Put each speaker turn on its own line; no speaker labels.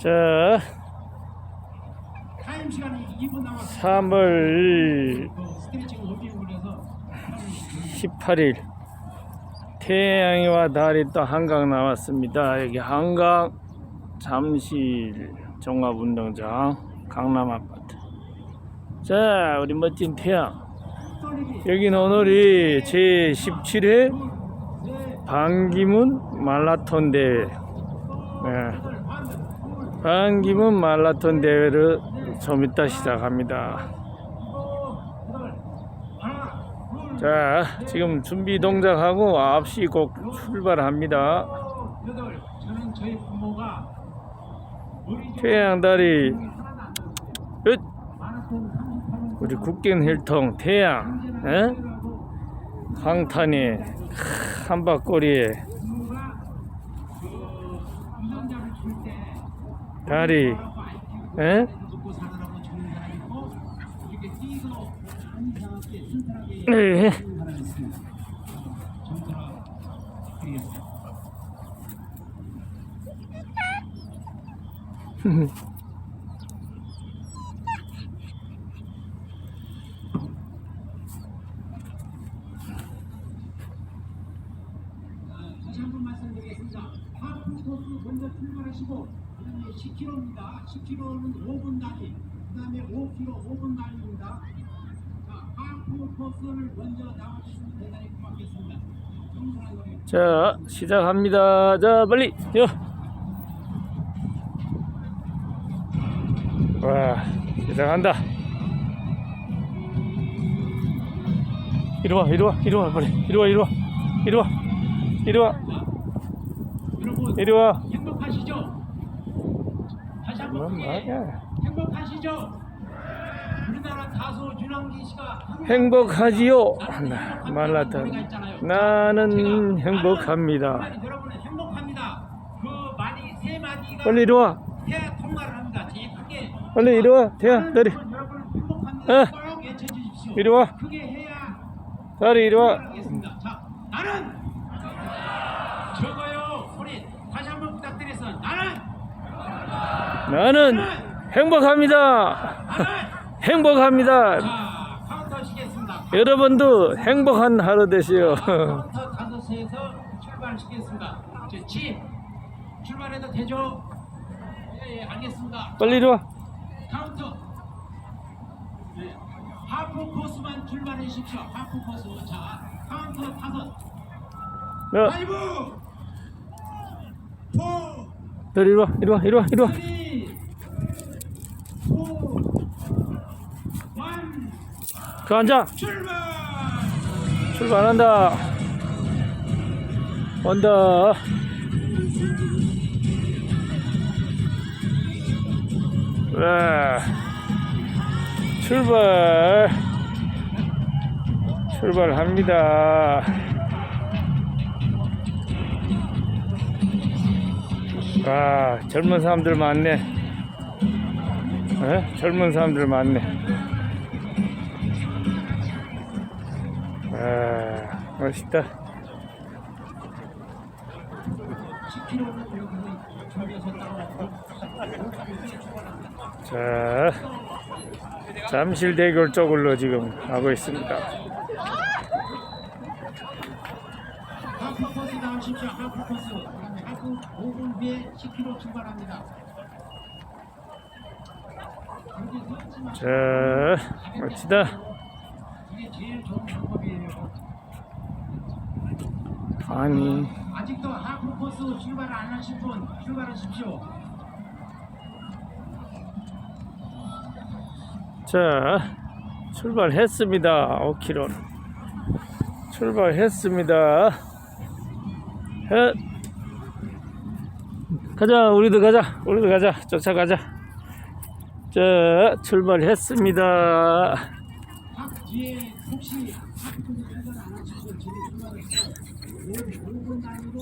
자,
타임 시간이 2분 남았습니다.
3월
그 스트레칭 로딩을 해서
18일 태양이와 달이 또 한강 나왔습니다. 여기 한강 잠실 종합운동장 강남 아파트. 자, 우리 멋진 태양. 여기는 오늘이 제 17회 반기문 말라톤 대회. 네. 반기문 말라톤 대회를 좀 이따 시작합니다. 자, 지금 준비 동작하고 9시 곧 출발합니다. 태양다리, 끝!
마라톤 38년
우리 국경 힐통 태양, 에? 강탄에, 한박거리에,
부모가 그 유전자를 줄때
다리, 에?
먹 고 사느라고 주는 사람이 있고 이렇게 뛰고 이상하게 튼튼하게
네.
하는 사람이 있습니다. 정서라 드리겠습니다. 다시 말씀드리겠습니다. 하프 코스 먼저 출발하시고 그다음에 10km입니다. 10km는 5분 단위, 그다음에 5km 5분 단위입니다. 자, 하프 코스를 먼저 나와주시면 대단히 고맙겠습니다.
자, 시작합니다. 자, 빨리, 뛰어! 와, 시작한다. 이리 와, 이리 와, 이리 와, 빨리. 이리 와, 이리 와, 이리 와, 이리 와,
여러분
이리 와.
행복하시죠? 다시 한번
뭔
크게. 행복하시죠? 우리나라 가수 윤항기 씨가
행복하지요?
있잖아요.
나는 행복합니다.
많은 여러분은 행복합니다. 그 말이 세 마디가
빨리 이리 와.
해야 통과를 합니다. 제일 크게
빨리 이리 와. 태양, 다리.
여러분 행복합니다.
어.
꼭 외쳐주십시오.
이리 와.
크게 해야
다리 이리 와.
하겠습니다. 자, 나는 적어요. 소리 다시 한번 부탁드리겠습니다. 나는
나는 행복합니다. 행복합니다.
자.
여러분도 행복한 하루 되시오.
카운터 다섯 시에서 출발시키겠습니다. 자, 지 출발해도 되죠? 예, 예, 알겠습니다.
빨리 이리 와.
카운터. 네. 하프 코스만 출발해 주십시오. 하프 코스. 자, 카운터 다섯.
야,
파이브, 포,
다리 이리 와. 이리 와. 이리 와. 이리 와.
쓰리, 포, 원,
그 앉아.
출발!
출발한다. 온다. 와. 출발. 출발합니다. 아, 젊은 사람들 많네. 에? 젊은 사람들 많네. 아, 멋있다.
10km는 여기서 준비해서 따라오고
자, 잠실대교 쪽으로 지금 가고 있습니다.
하프 코스 나오십시오. 하프 코스. 하프 5분 뒤에 10km 출발합니다. 여기서 하지만
자, 멋지다.
이게 제일 좋은 방법이에요.
아니,
아직도 하프 코스 출발 안 하신 분 출발하십시오.
자, 출발했습니다. 5km. 출발했습니다. 헷. 가자, 우리도 가자. 우리도 가자. 쫓아가자. 자, 출발했습니다.
뒤에 혹시 사건 판결 안 하시고 지금 중간에서 월분 단위로